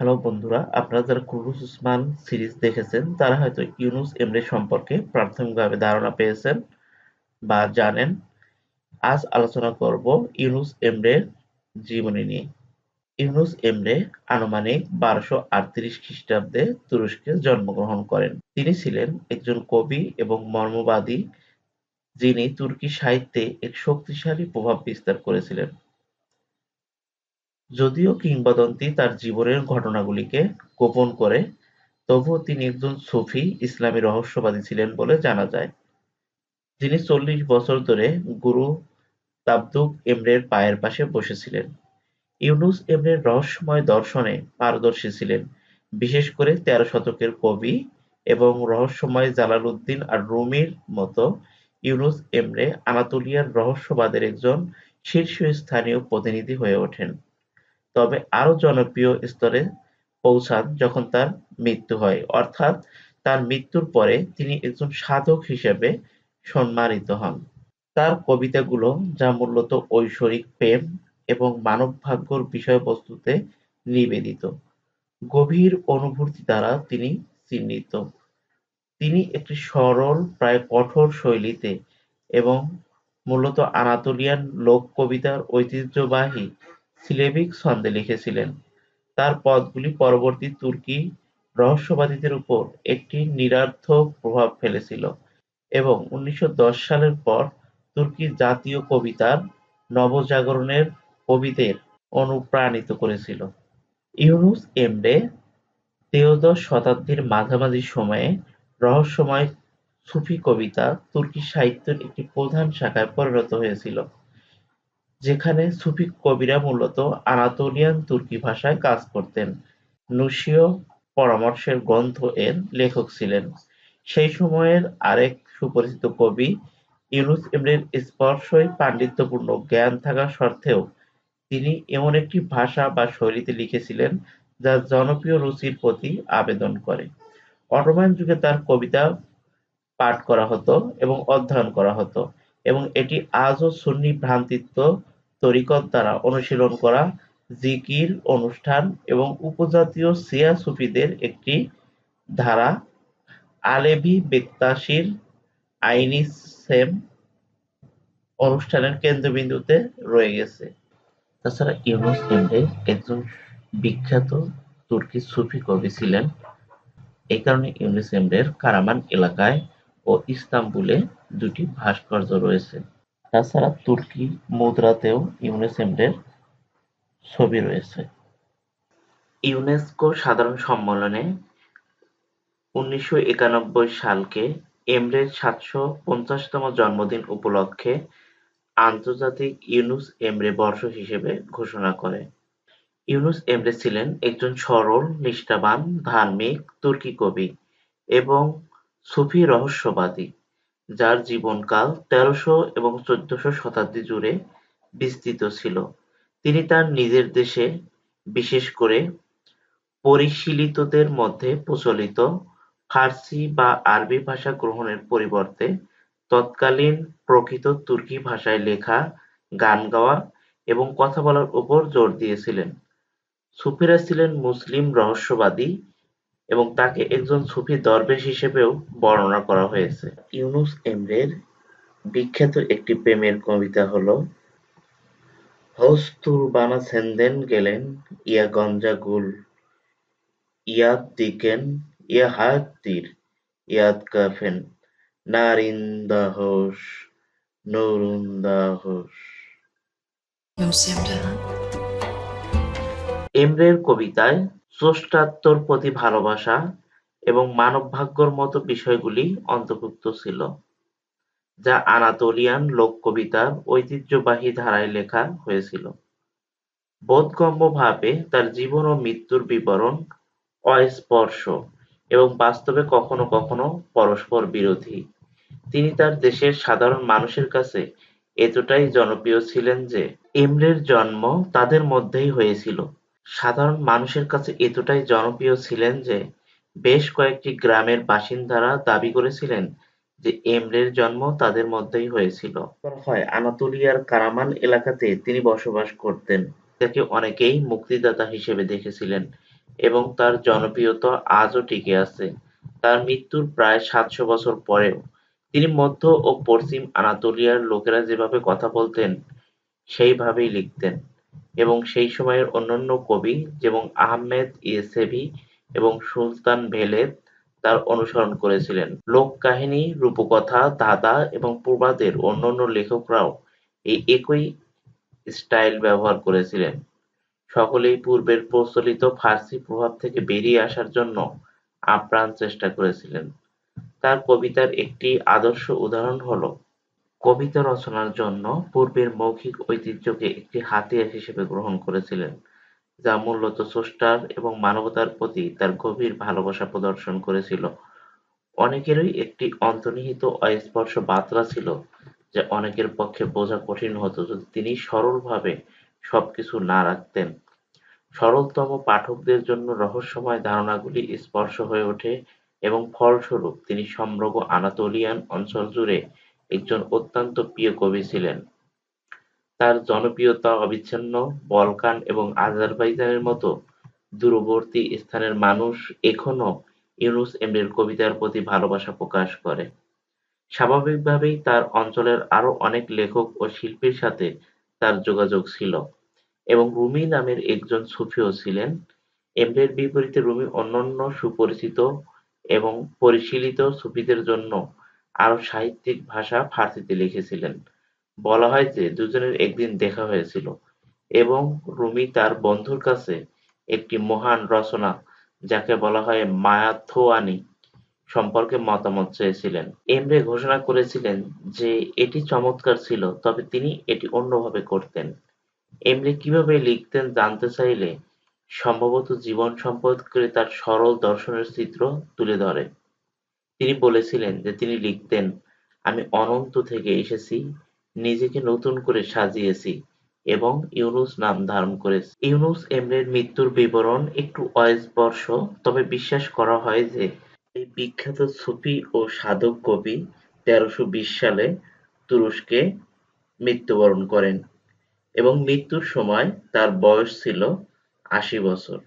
Hello বন্ধুরা, আপনারা যারা কুরুস উসমান সিরিজ দেখেছেন তারা হয়তো ইউনুস এমরে সম্পর্কে প্রাথমিকভাবে ধারণা পেয়েছেন বা জানেন। আজ আলোচনা করব ইউনুস এমরের জীবনী নিয়ে। ইউনুস এমরে আনুমানিক বারোশো আটত্রিশ খ্রিস্টাব্দে তুরস্কে জন্মগ্রহণ করেন। তিনি ছিলেন একজন কবি এবং মর্মবাদী যিনি তুর্কি সাহিত্যে এক শক্তিশালী প্রভাব বিস্তার করেছিলেন। যদিও কিংবদন্তি তার জীবনের ঘটনাগুলিকে গোপন করে, তবুও তিনি একজন সুফি ইসলামী রহস্যবাদী ছিলেন বলে জানা যায়, যিনি চল্লিশ বছর ধরে গুরু তাবদুক এমরের পায়ের পাশে বসেছিলেন। ইউনুস এমরের রহস্যময় দর্শনে পারদর্শী ছিলেন, বিশেষ করে তেরো শতকের কবি এবং রহস্যময় জালালউদ্দিন আর রুমির মতো ইউনুস এমরে আনাতোলিয়ার রহস্যবাদের একজন শীর্ষস্থানীয় প্রতিনিধি হয়ে ওঠেন। তবে আরও জনপ্রিয় স্তরে পৌঁছান যখন তার মৃত্যু হয়, অর্থাৎ তার মৃত্যুর পরে তিনি একজন সাধক হিসেবে সম্মানিত হন। তার কবিতাগুলো, যা মূলত ঐশ্বরিক প্রেম এবং মানবভাগ্যের বিষয়বস্তুতে নিবেদিত, গভীর অনুভূতি দ্বারা তিনি চিহ্নিত। তিনি একটি সরল, প্রায় কঠোর শৈলীতে এবং মূলত আনাতোলিয়ান লোক কবিতার ঐতিহ্যবাহী সিলেবিক ছন্দে লিখেছিলেন। তার পদগুলি পরবর্তী তুর্কি রহস্যবাদীদের উপর একটি নিরর্থক প্রভাব ফেলেছিল এবং উনিশশো দশ সালের পর তুর্কি জাতীয় কবিতার নবজাগরণের কবিদের অনুপ্রাণিত করেছিল। ইউনুস এমরে ত্রয়োদশ শতাব্দীর মাঝামাঝি সময়ে রহস্যময় সুফি কবিতা তুর্কি সাহিত্যের একটি প্রধান শাখায় পরিণত হয়েছিল, যেখানে সুফি কবিরা মূলত আনাতোলিয়ান তুর্কি ভাষায় কাজ করতেন। নুসীয় পরামর্শের গ্রন্থ এর লেখক ছিলেন। সেই সময়ের আরেক সুপরিচিত কবি, ইউনুস এমরের স্পষ্টই পাণ্ডিত্যপূর্ণ জ্ঞান থাকা সত্ত্বেও তিনি এমন একটি ভাষা বা শৈলীতে লিখেছিলেন যা জনপ্রিয় রুচির প্রতি আবেদন করে। অটোমান যুগে তার কবিতা পাঠ করা হতো এবং অধ্যয়ন করা হতো এবং এটি আজও সুন্নি ভ্রান্তিত্ব তরিকত দ্বারা অনুশীলন করা, জিকির, অনুষ্ঠান এবং উপজাতীয় শিয়া সুফিদের একটি ধারা আলেভি বেক্তাশির আইনিসেম অনুষ্ঠানের কেন্দ্রবিন্দুতে রয়ে গেছে। তাছাড়া ইউনুস এমরে একজন বিখ্যাত তুর্কি সুফি কবি ছিলেন। এই কারণে ইউনুস এমরের কারামান এলাকায় ও ইস্তাম্বুলে দুটি ভাস্কর্য রয়েছে। তাছাড়া তুর্কি মুদ্রাতেও ইউনুস এমরের ছবি রয়েছে। ইউনেস্কো সাধারণ সম্মেলনে উনিশশো একানব্বই সালকে এমরের সাতশো পঞ্চাশতম জন্মদিন উপলক্ষে আন্তর্জাতিক ইউনুস এমরে বর্ষ হিসেবে ঘোষণা করে। ইউনুস এমরে ছিলেন একজন সরল, নিষ্ঠাবান, ধার্মিক তুর্কি কবি এবং সুফি রহস্যবাদী, যার জীবনকাল তেরোশো এবং চৌদ্দশো শতাব্দী জুড়ে বিস্তৃত ছিল। তিনি তার নিজের দেশে, বিশেষ করে পরিশীলিতদের মধ্যে প্রচলিত ফার্সি বা আরবি ভাষা গ্রহণের পরিবর্তে তৎকালীন প্রকৃত তুর্কি ভাষায় লেখা, গান গাওয়া এবং কথা বলার উপর জোর দিয়েছিলেন। সুফিরা ছিলেন মুসলিম রহস্যবাদী এবং তাকে একজন সুফি দরবেশ হিসেবেও বর্ণনা করা হয়েছে। ইউনুস এমরের বিখ্যাত একটি প্রেমের কবিতা হল হস্তুর বানা সেন্দেন গেলেন ইয়া গঞ্জা গুল ইয়াদ দিকেন ইয়া হাত তীর ইয়াদ কাফেন নারিন্দা হোস নরুন্দা হোস হ্যাঁ। এমরের কবিতায় স্রষ্টাত্মর প্রতি ভালোবাসা এবং মানবভাগ্যের মতো বিষয়গুলি অন্তর্ভুক্ত ছিল, যা আনাতোলিয়ান লোককবিতার ঐতিহ্যবাহী ধারায় লেখা হয়েছিল। বোধগম্যভাবে তার জীবন ও মৃত্যুর বিবরণ অস্পর্শ এবং বাস্তবে কখনো কখনো পরস্পর বিরোধী। তিনি তার দেশের সাধারণ মানুষের কাছে এতটাই জনপ্রিয় ছিলেন যে, এমরের জন্ম তাদের মধ্যেই হয়েছিল। সাধারণ মানুষের কাছে এতটাই জনপ্রিয় ছিলেন যে, বেশ কয়েকটি গ্রামের বাসিন্দারা দাবি করেছিলেন যে এমরের জন্ম তাদের মধ্যেই হয়েছিল। হয় আনাতোলিয়ার কারামান এলাকাতে তিনি বসবাস করতেন। তাকে অনেকেই মুক্তিদাতা হিসেবে দেখেছিলেন এবং তার জনপ্রিয়তা আজও টিকে আছে। তার মৃত্যুর প্রায় সাতশো বছর পরেও তিনি মধ্য ও পশ্চিম আনাতোলিয়ার লোকেরা যেভাবে কথা বলতেন সেইভাবেই লিখতেন এবং সেই সময়ের অন্যান্য কবি যেমন আহমেদ ইয়েসেভি এবং সুলতান ভেলেদ তার অনুসরণ করেছিলেন। লোককাহিনী, রূপকথা, ধাঁধা এবং প্রবাদের অন্যান্য লেখকরাও এই একই স্টাইল ব্যবহার করেছিলেন। সকলেই পূর্বের প্রচলিত ফার্সি প্রভাব থেকে বেরিয়ে আসার জন্য আপ্রাণ চেষ্টা করেছিলেন। তার কবিতার একটি আদর্শ উদাহরণ হল কবিতা রচনার জন্য পূর্বের মৌখিক ঐতিহ্যকে একটি হাতিয়ার হিসেবে গ্রহণ করেছিলেন, যা মূলত স্রষ্টার এবং মানবতার প্রতি তার গভীর ভালোবাসা প্রদর্শন করেছিল। অনেকেরই একটি অন্তর্নিহিত অস্পষ্ট বার্তা ছিল যা অনেকের পক্ষে বোঝা কঠিন হতো যদি তিনি সরলভাবে সবকিছু না রাখতেন। সরলতম পাঠকদের জন্য রহস্যময় ধারণাগুলি স্পর্শ হয়ে ওঠে এবং ফলস্বরূপ তিনি সমগ্র আনাতোলিয়ান অঞ্চল জুড়ে একজন অত্যন্ত প্রিয় কবি ছিলেন। তার জনপ্রিয়তা অবিচ্ছিন্ন, বলকান এবং আজারবাইজানের মতো দূরবর্তী স্থানের মানুষ এখনও ইউনুস এমরের কবিতার প্রতি ভালোবাসা প্রকাশ করে। স্বাভাবিকভাবেই তার অঞ্চলের আরও অনেক লেখক ও শিল্পীর সাথে তার যোগাযোগ ছিল এবং রুমি নামের একজন সুফিও ছিলেন। এমরের বিপরীতে রুমি অন্যান্য সুপরিচিত এবং পরিশীলিত সুফিদের জন্য আরও সাহিত্যিক ভাষা ফার্সিতে লিখেছিলেন। বলা হয় যে, দুজনের একদিন দেখা হয়েছিল এবং রুমি তার বন্ধুর কাছে একটি মহান রচনা, যাকে বলা হয় মায়াথোয়ানি, সম্পর্কে মতামত চেয়েছিলেন। এমরে ঘোষণা করেছিলেন যে, এটি চমৎকার ছিল, তবে তিনি এটি অন্যভাবে করতেন। এমরে কীভাবে লিখতেন জানতে চাইলে সম্ভবত জীবন সম্পর্কে তার সরল দর্শনের চিত্র তুলে ধরে। তিনি বলেছিলেন যে তিনি লিখতেন, "আমি অনন্ত থেকে এসেছি, নিজেকে নতুন করে সাজিয়েছি এবং ইউনুস নাম ধারণ করেছি।" ইউনুস এমরের মৃত্যুর বিবরণ একটু অস্পষ্ট, তবে বিশ্বাস করা হয় যে এই বিখ্যাত সুফি ও সাধক কবি তেরোশো বিশ সালে তুরস্কে মৃত্যুবরণ করেন এবং মৃত্যুর সময় তার বয়স ছিল আশি বছর।